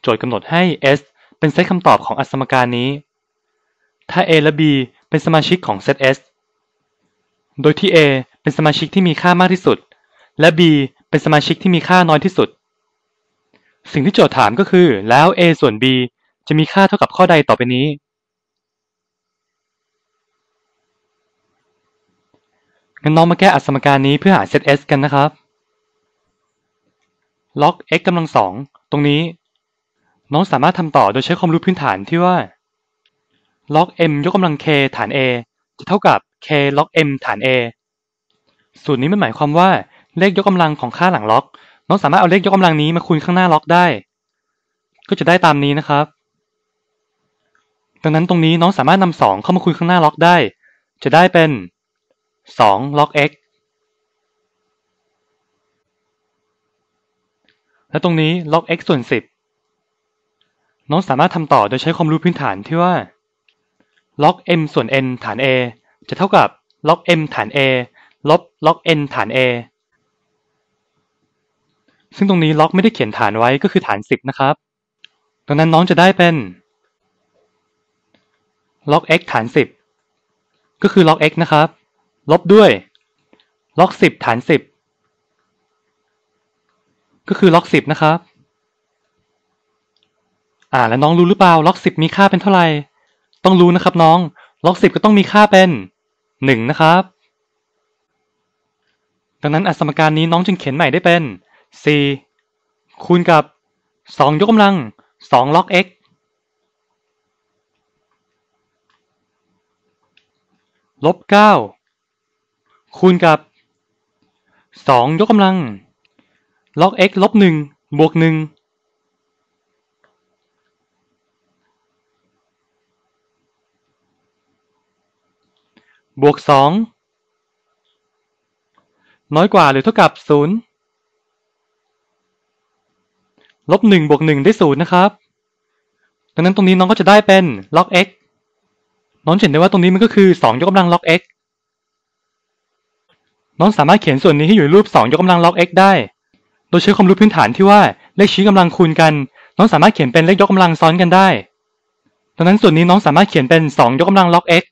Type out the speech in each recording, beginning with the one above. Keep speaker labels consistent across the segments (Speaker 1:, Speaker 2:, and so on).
Speaker 1: โจทย์กำหนดให้ S เป็นเซตคำตอบของอสมการนี้ ถ้า A และ B เป็นสมาชิกของเซต S โดยที่ A เป็นสมาชิกที่มีค่ามากที่สุด และ B เป็นสมาชิกที่มีค่าน้อยที่สุด สิ่งที่โจทย์ถามก็คือ แล้ว A ส่วน B จะมีค่าเท่ากับข้อใดต่อไปนี้ งั้นน้องมาแก้อัสมการนี้เพื่อหาเซต S กันนะครับ log x กำลังสอง ตรงนี้ น้องสามารถทำต่อโดยใช้ความรู้พื้นฐานที่ว่า log m ยกกำลัง k ฐาน a จะเท่ากับ k log m ฐาน a สูตรนี้มันหมายความว่าเลขยกกำลังของค่าหลังล็อก น้องสามารถเอาเลขยกกำลังนี้มาคูณข้างหน้าล็อกได้ ก็จะได้ตามนี้นะครับ ดังนั้นตรงนี้น้องสามารถนำสองเข้ามาคูณข้างหน้าล็อกได้ จะได้เป็นสอง log x และตรงนี้ log x ส่วน 10 น้องสามารถทำต่อโดยใช้ความรู้พื้นฐานที่ว่า log m ส่วน n ฐาน a จะเท่ากับ log m ฐาน a ลบ log n ฐาน a ซึ่งตรงนี้ log ไม่ได้เขียนฐานไว้ก็คือฐาน 10 นะครับ ดังนั้นน้องจะได้เป็น log x ฐาน 10 ก็คือ log x นะครับ ลบด้วย log 10 ฐาน 10 ก็คือ log 10 นะครับ อ่า แล้วน้องรู้หรือเปล่า log 10มีค่าเป็นเท่าไหร่ ต้องรู้นะครับน้อง log 10ก็ต้องมีค่าเป็น1นะครับ ดังนั้นอสมการนี้น้องจึงเขียนใหม่ได้เป็น 4 คูณกับ 2 ยกกำลัง2 log x ลบ 9 คูณกับ 2 ยกกำลัง log x ลบ 1 บวก 1 บวก2น้อยกว่าหรือเท่ากับ0ลบ1บวก1ได้0นะครับ ดังนั้นตรงนี้น้องก็จะได้เป็น log x น้องเห็นได้ว่าตรงนี้มันก็คือ2ยกกำลัง log x น้องสามารถเขียนส่วนนี้ให้อยู่ในรูป2ยกกำลัง log x ได้ โดยใช้ความรู้พื้นฐานที่ว่าเลขชี้กำลังคูณกัน น้องสามารถเขียนเป็นเลขยกกำลังซ้อนกันได้ ดังนั้นส่วนนี้น้องสามารถเขียนเป็น2ยกกำลัง log x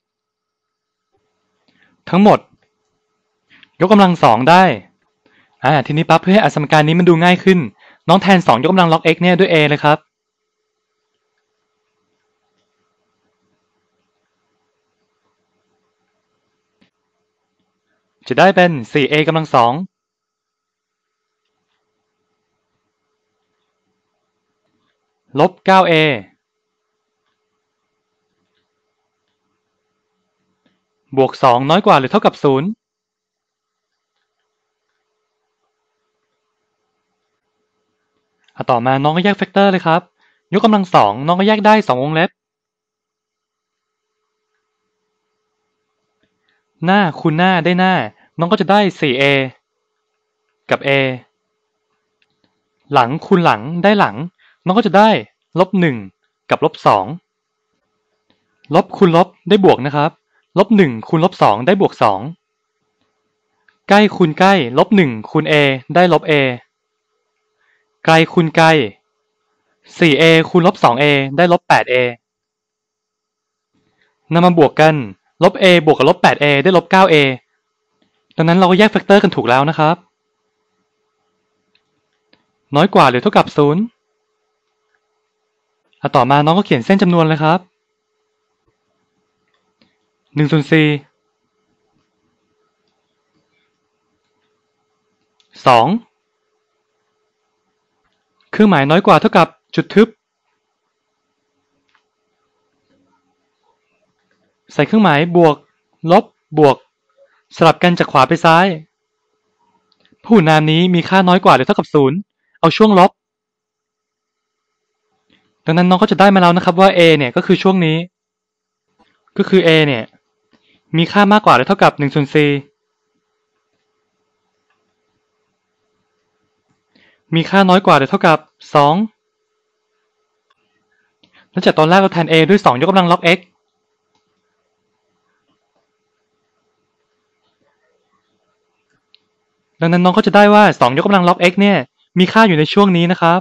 Speaker 1: ทั้งหมด ยกกำลัง2ได้อ่าทีนี้ปั๊บเพื่อให้อสมการนี้มันดูง่ายขึ้น น้องแทน 2 ยกกำลัง log x เนี่ยด้วย a เลยครับจะได้เป็น 4a กำลัง2ลบ 9a บวก2น้อยกว่าหรือเท่ากับ0อะต่อมาน้องก็แยกแฟกเตอร์เลยครับ ยกกำลัง2น้องก็แยกได้2วงเล็บ หน้าคูณหน้าได้หน้า น้องก็จะได้ 4a กับ a หลังคูณหลังได้หลัง น้องก็จะได้ลบ1กับลบ2ลบคูณลบได้บวกนะครับ ลบ1คูณลบ2ได้บวก2ใกล้คูณใกล้ลบ1คูณ a ได้ลบ a ไกลคูณไกล 4a คูณลบ 2a ได้ลบ 8a นำมาบวกกัน ลบ a บวกกับลบ 8a ได้ลบ 9a ดังนั้นเราก็แยกแฟกเตอร์กันถูกแล้วนะครับ น้อยกว่าหรือเท่ากับ 0อะต่อมาน้องก็เขียนเส้นจำนวนเลยครับ 1ส่วน4 2เครื่องหมายน้อยกว่าเท่ากับจุดทึบ ใส่เครื่องหมายบวก ลบบวก สลับกันจากขวาไปซ้าย ผู้นามนี้มีค่าน้อยกว่าหรือเท่ากับศูนย์เอาช่วงลบ ดังนั้นน้องก็จะได้มาแล้วนะครับว่า a เนี่ยก็คือช่วงนี้ ก็คือ a เนี่ย มีค่ามากกว่าหรือเท่ากับ1ส่วน4มีค่าน้อยกว่าหรือเท่ากับ2แล้วจากตอนแรกเราแทน a ด้วย2ยกกำลัง log x ดังนั้นน้องก็จะได้ว่า 2 ยกกำลัง log x เนี่ย มีค่าอยู่ในช่วงนี้นะครับ